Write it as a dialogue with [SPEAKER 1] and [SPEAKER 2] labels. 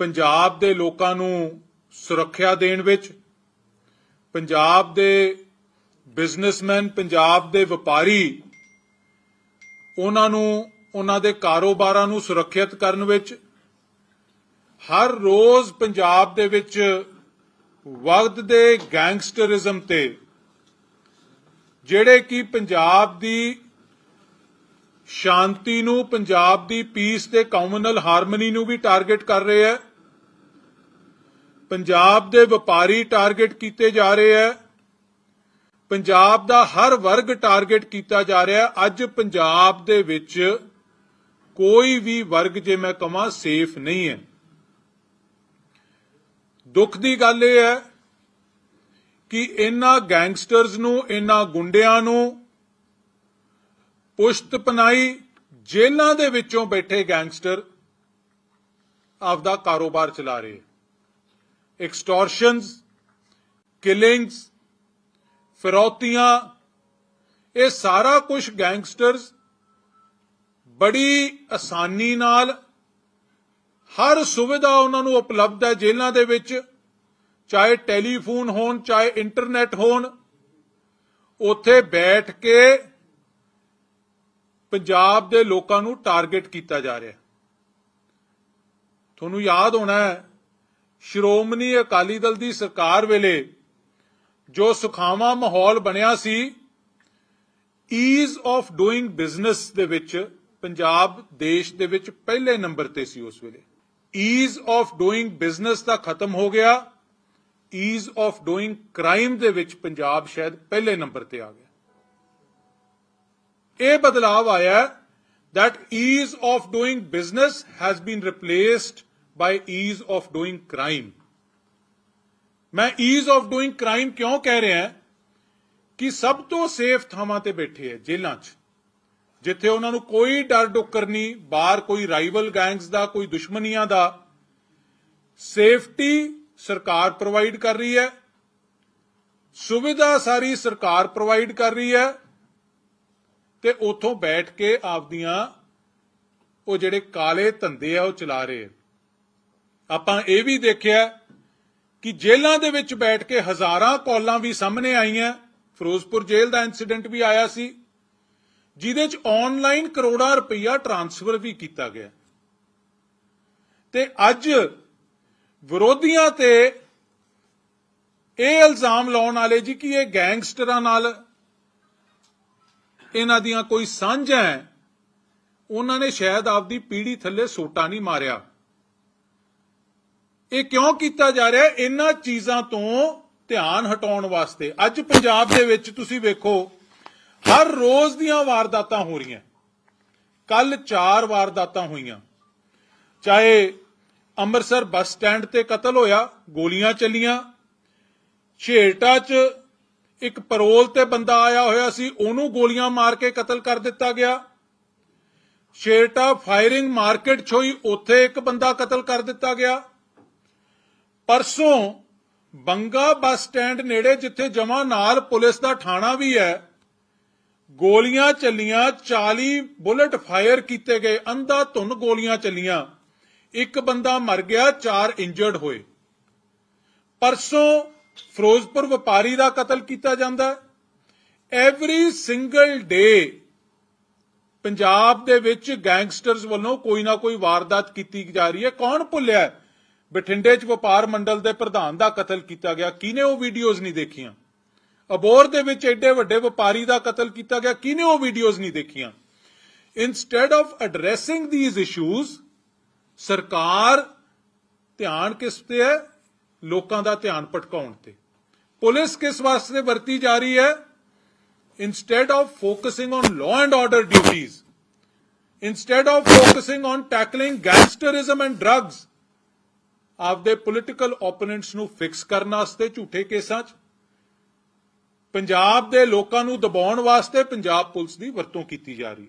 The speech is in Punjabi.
[SPEAKER 1] ਪੰਜਾਬ ਦੇ ਲੋਕਾਂ ਨੂੰ ਸੁਰੱਖਿਆ ਦੇਣ ਵਿੱਚ, ਪੰਜਾਬ ਦੇ ਬਿਜ਼ਨਸਮੈਨ, ਪੰਜਾਬ ਦੇ ਵਪਾਰੀ, ਉਹਨਾਂ ਨੂੰ, ਉਹਨਾਂ ਦੇ ਕਾਰੋਬਾਰਾਂ ਨੂੰ ਸੁਰੱਖਿਅਤ ਕਰਨ ਵਿੱਚ, ਹਰ ਰੋਜ਼ ਪੰਜਾਬ ਦੇ ਵਿੱਚ ਵਗਦੇ ਗੈਂਗਸਟਰਿਜ਼ਮ ਤੇ, ਜਿਹੜੇ ਕਿ ਪੰਜਾਬ ਦੀ ਸ਼ਾਂਤੀ ਨੂੰ, ਪੰਜਾਬ ਦੀ ਪੀਸ ਤੇ ਕਮਿਊਨਲ ਹਾਰਮਨੀ ਨੂੰ ਵੀ ਟਾਰਗੇਟ ਕਰ ਰਹੇ ਹੈ ਪੰਜਾਬ ਦੇ ਵਪਾਰੀ ਟਾਰਗੇਟ ਕੀਤੇ ਜਾ ਰਹੇ ਹੈ। ਪੰਜਾਬ ਦਾ ਹਰ ਵਰਗ ਟਾਰਗੇਟ ਕੀਤਾ ਜਾ ਰਿਹਾ ਅੱਜ ਪੰਜਾਬ ਦੇ ਵਿੱਚ ਕੋਈ ਵੀ ਵਰਗ ਜੇ ਮੈਂ ਕਹਾਂ ਸੇਫ ਨਹੀਂ ਹੈ। ਦੁੱਖ ਦੀ ਗੱਲ ਇਹ ਹੈ ਕਿ ਇਹਨਾਂ ਗੈਂਗਸਟਰਸ ਨੂੰ, ਇਹਨਾਂ ਗੁੰਡਿਆਂ ਨੂੰ ਪੁਸ਼ਤ ਪਨਾਈ ਜੇਲ੍ਹਾਂ ਦੇ ਵਿੱਚੋਂ ਬੈਠੇ ਗੈਂਗਸਟਰ ਆਪਦਾ ਕਾਰੋਬਾਰ ਚਲਾ ਰਹੇ ਐਕਸਟੋਰਸ਼ਨਸ ਕਿਲਿੰਗਸ ਫਿਰੌਤੀਆਂ ਇਹ ਸਾਰਾ ਕੁਝ ਗੈਂਗਸਟਰਸ ਬੜੀ ਆਸਾਨੀ ਨਾਲ ਹਰ ਸੁਵਿਧਾ ਉਹਨਾਂ ਨੂੰ ਉਪਲਬਧ ਹੈ ਜੇਲ੍ਹਾਂ ਦੇ ਵਿੱਚ, ਚਾਹੇ ਟੈਲੀਫੋਨ ਹੋਣ, ਚਾਹੇ ਇੰਟਰਨੈਟ ਹੋਣ। ਉੱਥੇ ਬੈਠ ਕੇ ਪੰਜਾਬ ਦੇ ਲੋਕਾਂ ਨੂੰ ਟਾਰਗੇਟ ਕੀਤਾ ਜਾ ਰਿਹਾ ਤੁਹਾਨੂੰ ਯਾਦ ਹੋਣਾ ਹੈ ਸ਼੍ਰੋਮਣੀ ਅਕਾਲੀ ਦਲ ਦੀ ਸਰਕਾਰ ਵੇਲੇ ਜੋ ਸੁਖਾਵਾਂ ਮਾਹੌਲ ਬਣਿਆ ਸੀ ਈਜ਼ ਆਫ ਡੂਇੰਗ ਬਿਜ਼ਨਸ ਦੇ ਵਿੱਚ, ਪੰਜਾਬ ਦੇਸ਼ ਦੇ ਵਿੱਚ ਪਹਿਲੇ ਨੰਬਰ ਤੇ ਸੀ ਉਸ ਵੇਲੇ। ਈਜ਼ ਆਫ ਡੂਇੰਗ ਬਿਜ਼ਨਸ ਦਾ ਖਤਮ ਹੋ ਗਿਆ ਈਜ਼ ਆਫ ਡੂਇੰਗ ਕ੍ਰਾਈਮ ਦੇ ਵਿੱਚ ਪੰਜਾਬ ਸ਼ਾਇਦ ਪਹਿਲੇ ਨੰਬਰ ਤੇ ਆ ਗਿਆ। ਇਹ ਬਦਲਾਅ ਆਇਆ that ease of doing business has been replaced by ease of doing crime ਮੈਂ ਈਜ ਆਫ doing ਕ੍ਰਾਈਮ ਕਿਉਂ ਕਹਿ ਰਿਹਾ ਕਿ ਸਭ ਤੋਂ ਸੇਫ ਥਾਵਾਂ ਤੇ ਬੈਠੇ ਹੈ ਜੇਲ੍ਹਾਂ 'ਚ। ਜਿੱਥੇ ਉਹਨਾਂ ਨੂੰ ਕੋਈ ਡਰ ਡੁੱਕਰ ਨਹੀਂ, ਬਾਹਰ ਕੋਈ ਰਾਈਵਲ ਗੈਂਗਸ ਦਾ, ਕੋਈ ਦੁਸ਼ਮਣੀਆਂ ਦਾ। ਸੇਫਟੀ ਸਰਕਾਰ ਪ੍ਰੋਵਾਈਡ ਕਰ ਰਹੀ ਹੈ। ਸੁਵਿਧਾ ਸਾਰੀ ਸਰਕਾਰ ਪ੍ਰੋਵਾਈਡ ਕਰ ਰਹੀ ਹੈ। ਤੇ ਉਥੋਂ ਬੈਠ ਕੇ ਆਪਦੀਆਂ ਉਹ ਜਿਹੜੇ ਕਾਲੇ ਧੰਦੇ ਆ, ਉਹ ਚਲਾ ਰਹੇ ਆਪਾਂ ਇਹ ਵੀ ਦੇਖਿਆ ਕਿ ਜੇਲ੍ਹਾਂ ਦੇ ਵਿੱਚ ਬੈਠ ਕੇ ਹਜ਼ਾਰਾਂ ਕਾਲਾਂ ਵੀ ਸਾਹਮਣੇ ਆਈਆਂ। ਫਿਰੋਜ਼ਪੁਰ ਜੇਲ੍ਹ ਦਾ ਇਨਸੀਡੈਂਟ ਵੀ ਆਇਆ ਸੀ, ਜਿਹਦੇ ਚ ਆਨਲਾਈਨ ਕਰੋੜਾਂ ਰੁਪਈਆ ਟ੍ਰਾਂਸਫਰ ਵੀ ਕੀਤਾ ਗਿਆ। ਤੇ ਅੱਜ ਵਿਰੋਧੀਆਂ ਤੇ ਇਹ ਇਲਜ਼ਾਮ ਲਾਉਣ ਵਾਲੇ ਜੀ ਕਿ ਇਹ ਗੈਂਗਸਟਰਾਂ ਨਾਲ ਇਹਨਾਂ ਦੀਆਂ ਕੋਈ ਸਾਂਝਾਂ ਹੈ, ਉਹਨਾਂ ਨੇ ਸ਼ਾਇਦ ਆਪਦੀ ਪੀੜੀ ਥੱਲੇ ਸੋਟਾ ਨਹੀਂ ਮਾਰਿਆ। ਇਹ ਕਿਉਂ ਕੀਤਾ ਜਾ ਰਿਹਾ? ਇਹਨਾਂ ਚੀਜ਼ਾਂ ਤੋਂ ਧਿਆਨ ਹਟਾਉਣ ਵਾਸਤੇ। ਅੱਜ ਪੰਜਾਬ ਦੇ ਵਿੱਚ ਤੁਸੀਂ ਵੇਖੋ, ਹਰ ਰੋਜ਼ ਦੀਆਂ ਵਾਰਦਾਤਾਂ ਹੋ ਰਹੀਆਂ। ਕੱਲ 4 ਵਾਰਦਾਤਾਂ ਹੋਈਆਂ। ਚਾਹੇ ਅੰਮ੍ਰਿਤਸਰ ਬੱਸ ਸਟੈਂਡ ਤੇ ਕਤਲ ਹੋਇਆ, ਗੋਲੀਆਂ ਚੱਲੀਆਂ ਛੇਟਾ 'ਚ ਇੱਕ ਪਰੋਲ ਤੇ ਬੰਦਾ ਆਇਆ ਹੋਇਆ ਸੀ, ਉਹਨੂੰ ਗੋਲੀਆਂ ਮਾਰ ਕੇ ਕਤਲ ਕਰ ਦਿੱਤਾ ਗਿਆ। ਛੇਟਾ ਫਾਇਰਿੰਗ ਮਾਰਕੀਟ 'ਚ ਹੋਈ, ਉੱਥੇ ਇੱਕ ਬੰਦਾ ਕਤਲ ਕਰ ਦਿੱਤਾ ਗਿਆ। ਪਰਸੋਂ ਬੰਗਾ ਬੱਸ ਸਟੈਂਡ ਨੇੜੇ ਜਿੱਥੇ ਜਮਾ ਨਾਲ ਪੁਲਿਸ ਦਾ ਥਾਣਾ ਵੀ ਹੈ, ਗੋਲੀਆਂ ਚੱਲੀਆਂ 40 ਬੁਲਟ ਫਾਇਰ ਕੀਤੇ ਗਏ, ਅੰਧਾ ਧੁੰਨ ਗੋਲੀਆਂ ਚੱਲੀਆਂ। ਇੱਕ ਬੰਦਾ ਮਰ ਗਿਆ, ਚਾਰ ਇੰਜਰਡ ਹੋਏ। ਪਰਸੋਂ ਫਿਰੋਜ਼ਪੁਰ ਵਪਾਰੀ ਦਾ ਕਤਲ ਕੀਤਾ ਜਾਂਦਾ ਐਵਰੀ ਸਿੰਗਲ ਡੇ ਪੰਜਾਬ ਦੇ ਵਿੱਚ ਗੈਂਗਸਟਰਸ ਵੱਲੋਂ ਕੋਈ ਨਾ ਕੋਈ ਵਾਰਦਾਤ ਕੀਤੀ ਜਾ ਰਹੀ ਹੈ। ਕੌਣ ਭੁੱਲਿਆ ਬਠਿੰਡੇ 'ਚ ਵਪਾਰ ਮੰਡਲ ਦੇ ਪ੍ਰਧਾਨ ਦਾ ਕਤਲ ਕੀਤਾ ਗਿਆ। ਕਿਹਨੇ ਉਹ ਵੀਡੀਓਜ਼ ਨਹੀਂ ਦੇਖੀਆਂ? ਅਬੋਰ ਦੇ ਵਿੱਚ ਐਡੇ ਵੱਡੇ ਵਪਾਰੀ ਦਾ ਕਤਲ ਕੀਤਾ ਗਿਆ। ਕਿਹਨੇ ਉਹ ਵੀਡੀਓਜ਼ ਨਹੀਂ ਦੇਖੀਆਂ? Instead of addressing these issues ਸਰਕਾਰ ਧਿਆਨ ਕਿਸ ਤੇ ਹੈ? ਲੋਕਾਂ ਦਾ ਧਿਆਨ ਭਟਕਾਉਣ ਤੇ। ਪੁਲਿਸ ਕਿਸ ਵਾਸਤੇ ਵਰਤੀ ਜਾ ਰਹੀ ਹੈ? Instead of focusing on law and order duties, instead of focusing on tackling gangsterism and drugs ਆਪਦੇ ਪੋਲਿਟੀਕਲ ਓਪੋਨੈਂਟਸ ਨੂੰ ਫਿਕਸ ਕਰਨ ਵਾਸਤੇ ਝੂਠੇ ਕੇਸਾਂ 'ਚ, ਪੰਜਾਬ ਦੇ ਲੋਕਾਂ ਨੂੰ ਦਬਾਉਣ ਵਾਸਤੇ ਪੰਜਾਬ ਪੁਲਿਸ ਦੀ ਵਰਤੋਂ ਕੀਤੀ ਜਾ ਰਹੀ